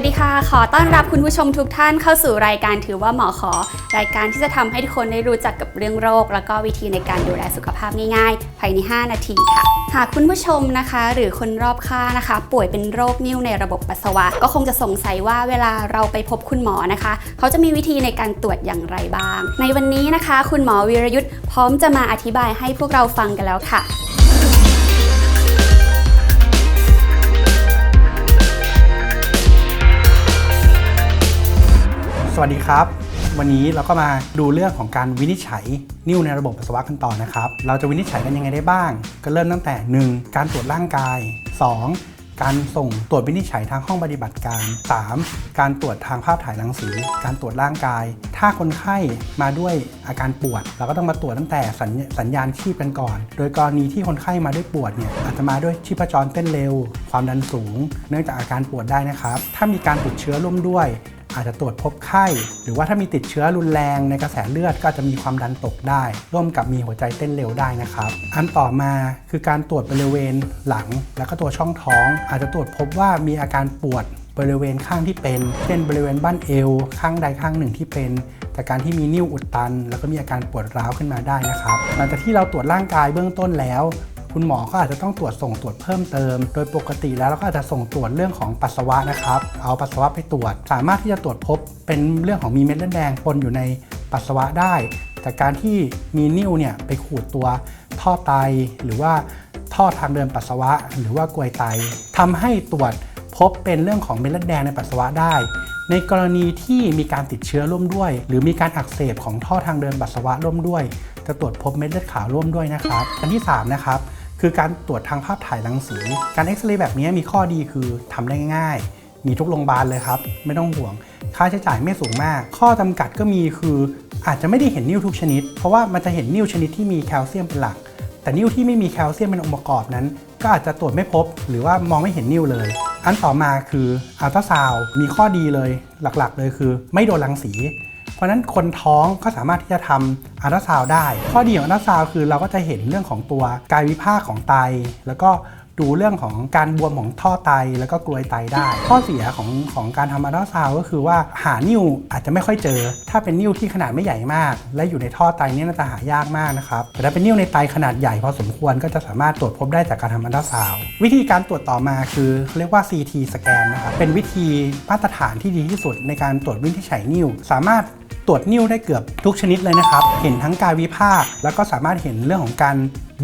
วัสดีค่ะ ขอต้อนรับคุณผู้ชมทุกท่านเข้าสู่รายการถือว่าหมอขอ รายการที่จะทำให้ทุกคนได้รู้จักกับเรื่องโรค แล้วก็วิธีในการดูแลสุขภาพง่ายๆ ภายใน 5 นาทีค่ะ หากคุณผู้ชมนะคะ หรือคนรอบข้างนะคะ ป่วยเป็นโรคนิ่วในระบบปัสสาวะ ก็คงจะสงสัยว่าเวลาเราไปพบคุณหมอนะคะ เขาจะมีวิธีในการตรวจอย่างไรบ้าง ในวันนี้นะคะ คุณหมอวีรยุทธ์พร้อมจะมาอธิบายให้พวกเราฟังกันแล้วค่ะ วัสดีครับ วันนี้เราก็มาดูเรื่องของการวินิจฉัยนิ่วในระบบปัสสาวะกันต่อนะครับ เราจะวินิจฉัยกันยังไงได้บ้าง ก็เริ่มตั้งแต่ 1. การตรวจร่างกาย 2. การส่งตรวจวินิจฉัยทางห้องปฏิบัติการ 3. การตรวจทางภาพถ่ายรังสี การตรวจร่างกาย ถ้าคนไข้มาด้วยอาการปวด เราก็ต้องมาตรวจตั้งแต่สัญสญญาณชีพกันก่อน โดยกรณีที่คนไข้มาด้วยปวดเนี่ยอาจจะมาด้วยชีพจรเต้นเร็ว ความดันสูง เนื่องจากอาการปวดได้นะครับ ถ้ามีการติดเชื้อร่วมด้วย อาจจะตรวจพบไข้ หรือว่าถ้ามีติดเชื้อรุนแรงในกระแสเลือดก็จะมีความดันตกได้ ร่วมกับมีหัวใจเต้นเร็วได้นะครับ อันต่อมาคือการตรวจบริเวณหลัง แล้วก็ตัวช่องท้อง อาจจะตรวจพบว่ามีอาการปวดบริเวณข้างที่เป็น เช่นบริเวณบ้านเอว ข้างใดข้างหนึ่งที่เป็น จากการที่มีนิ่วอุดตัน แล้วก็มีอาการปวดร้าวขึ้นมาได้นะครับ หลังจากที่เราตรวจร่างกายเบื้องต้นแล้ว คุณหมอก็อาจจะต้องตรวจส่งตรวจเพิ่มเติม โดยปกติแล้วเราก็อาจจะส่งตรวจเรื่องของปัสสาวะนะครับ เอาปัสสาวะไปตรวจ สามารถที่จะตรวจพบเป็นเรื่องของมีเม็ดเลือดแดงปนอยู่ในปัสสาวะได้ จากการที่มีนิ่วเนี่ยไปขูดตัวท่อไต หรือว่าท่อทางเดินปัสสาวะ หรือว่ากลวยไตทำให้ตรวจพบเป็นเรื่องของเม็ดเลือดแดงในปัสสาวะได้ ในกรณีที่มีการติดเชื้อร่วมด้วย หรือมีการอักเสบของท่อทางเดินปัสสาวะร่วมด้วย จะตรวจพบเม็ดเลือดขาวร่วมด้วยนะครับ อันที่สามนะครับ คือการตรวจทางภาพถ่ายรังสี การเอ็กซเรย์แบบนี้มีข้อดีคือทำได้ง่าย มีทุกโรงพยาบาลเลยครับ ไม่ต้องห่วง ค่าใช้จ่ายไม่สูงมาก ข้อจำกัดก็มีคืออาจจะไม่ได้เห็นนิ่วทุกชนิด เพราะว่ามันจะเห็นนิ่วชนิดที่มีแคลเซียมเป็นหลัก แต่นิ่วที่ไม่มีแคลเซียมเป็นองค์ประกอบนั้น ก็อาจจะตรวจไม่พบ หรือว่ามองไม่เห็นนิ่วเลย อันต่อมาคืออัลตราซาวมีข้อดีเลยหลักๆ เลยคือ ไม่โดนรังสี เพราะนั้นคนท้องก็สามารถที่จะทำอัลตราซาวได้ ข้อดีของอัลตราซาวคือเราก็จะเห็นเรื่องของตัวกายวิภาคของไต แล้วก็ดูเรื่องของการบวมของท่อไตแล้วก็กลวยไตได้ ข้อเสียของของการทำอัลตราซาวก็คือว่าหานิ่วอาจจะไม่ค่อยเจอ ถ้าเป็นนิ่วที่ขนาดไม่ใหญ่มาก และอยู่ในท่อไตนี่น่าจะหายากมากนะครับแต่ถ้าเป็นนิ่วในไตขนาดใหญ่พอสมควรก็จะสามารถตรวจพบได้จากการทำอัลตราซาววิธีการตรวจต่อมาคือเขาเรียกว่า CT สแกนนะครับเป็นวิธีมาตรฐานที่ดีที่สุดในการตรวจวินิจฉัยนิ่วสามารถ ตรวจนิ่วได้เกือบทุกชนิดเลยนะครับ เห็นทั้งกายวิภาค แล้วก็สามารถเห็นเรื่องของการ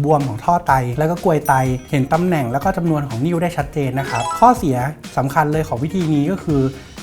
บวมของท่อไต แล้วก็กลวยไต เห็นตำแหน่งแล้วก็จำนวนของนิ่วได้ชัดเจนนะครับ ข้อเสียสำคัญเลยของวิธีนี้ก็คือ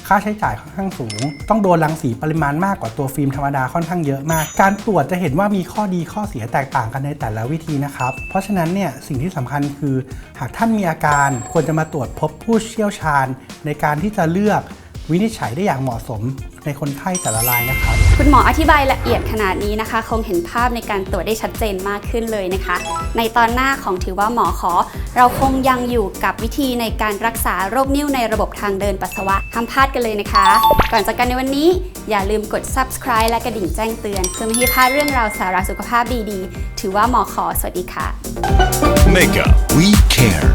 ค่าใช้จ่ายค่อนข้างสูง ต้องโดนรังสีปริมาณมากกว่าตัวฟิล์มธรรมดาค่อนข้างเยอะมาก การตรวจจะเห็นว่ามีข้อดีข้อเสียแตกต่างกันในแต่ละวิธีนะครับ เพราะฉะนั้นเนี่ยสิ่งที่สำคัญคือ หากท่านมีอาการควรจะมาตรวจพบผู้เชี่ยวชาญ ในการที่จะเลือก วินิจฉัยได้อย่างเหมาะสมในคนไข้แต่ละรายนะครับ คุณหมออธิบายละเอียดขนาดนี้นะคะ คงเห็นภาพในการตรวจได้ชัดเจนมากขึ้นเลยนะคะ ในตอนหน้าของถือว่าหมอขอ เราคงยังอยู่กับวิธีในการรักษาโรคนิ่วในระบบทางเดินปัสสาวะห้ามพลาดกันเลยนะคะ ก่อนจากกันในวันนี้ อย่าลืมกด subscribe และกระดิ่งแจ้งเตือนเพื่อไม่ให้พลาดเรื่องราวสาระสุขภาพดีๆ ถือว่าหมอขอสวัสดีค่ะ Mega, we care.